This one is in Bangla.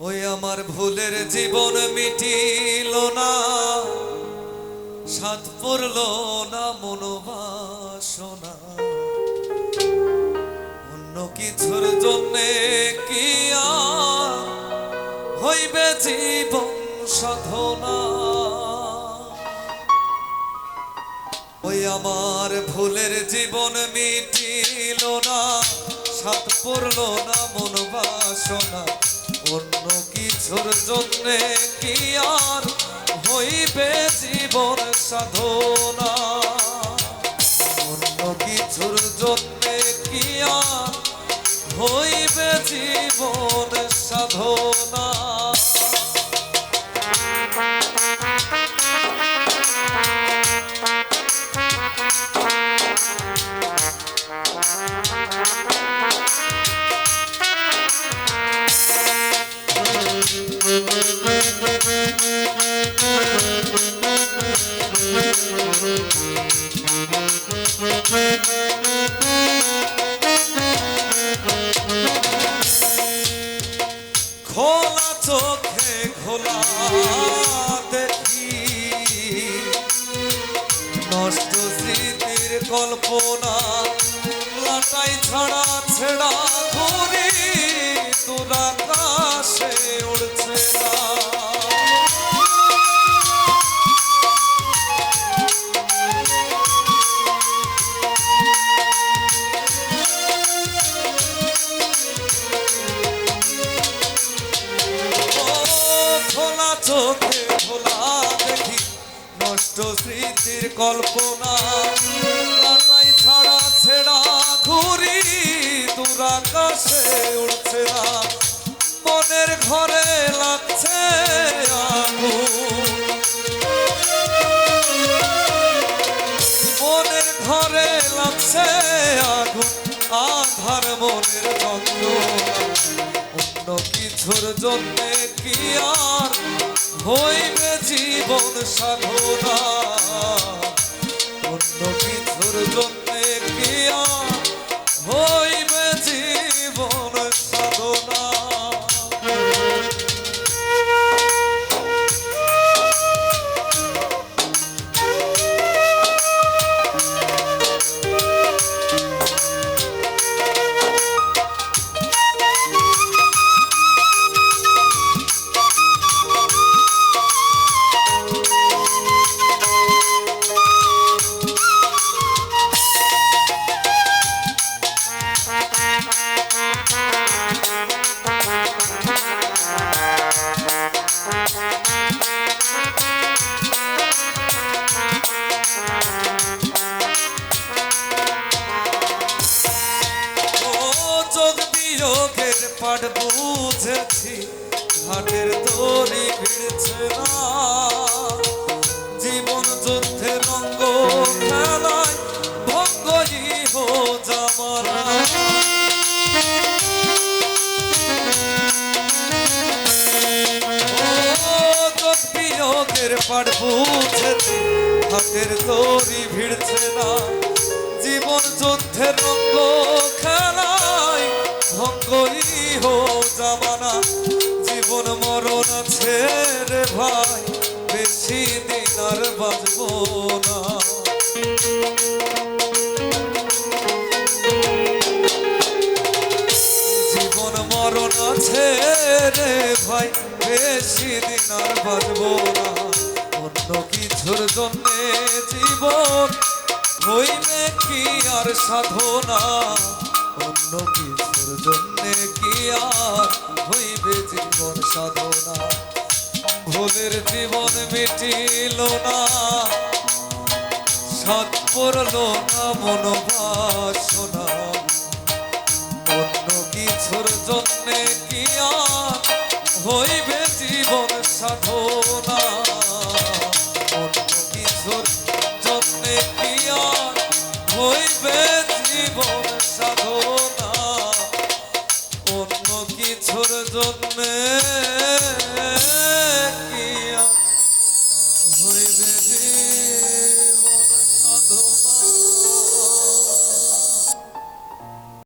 ওই আমার ভুলের জীবন মিটিল না সাত পড়ল না মনোবাসনা। অন্য কিছুর জন্যে কি হইবে জীবন সাধনা? ওই আমার ভুলের জীবন মিটিল না সাত পড়ল না মন বাসনা অন্য কিছুর জন্যে কি আর হইবে জীবন সাধনা? খোলা চোখে খোলা দেখি। নষ্ট স্মৃতির কল্পনা লাটাই ছাড়া ছেড়া চোখে খোলা দেখি নষ্ট স্মৃতির কল্পনা। ছাড়া ছেড়া ঘুরি দুরাকাশে উঠছে না। মনের ঘরে লাগছে আগুন। মনের ঘরে লাগছে আগুন, আধার মনের যন্ত্রণা অন্য কিছুর জন্য কি আর হইবে জীবন সাধনা। অন্য কিছুর জন্য কি আর পাঠ বুঝেছি ঘাটের তরি ভিড়ছে না। জীবন যুদ্ধের রঙ্গ খেলায় ভঙ্গই হো বিয়োগের পাঠ বুঝেছি ঘাটের তরি ভিড়ছে না। জীবন যুদ্ধের রঙ্গ খেলায় রে ভাই, বেশি দিন আর বাঁচবো না। অন্য কিছুর জন্যে জীবন হইবে কি আর সাধনা? অন্য কিছুর জন্যে কি আর হইবে জীবন সাধনা? ভোলের জীবন মিটিল না। সাত পড়ল না মন বাসনা। অন্য কিছুর জন্যে কি আর হইবে জীবন সাধনা। অন্য কিছুর কি আর হইবে জীবন সাধনা। অন্য কিছুর জন্য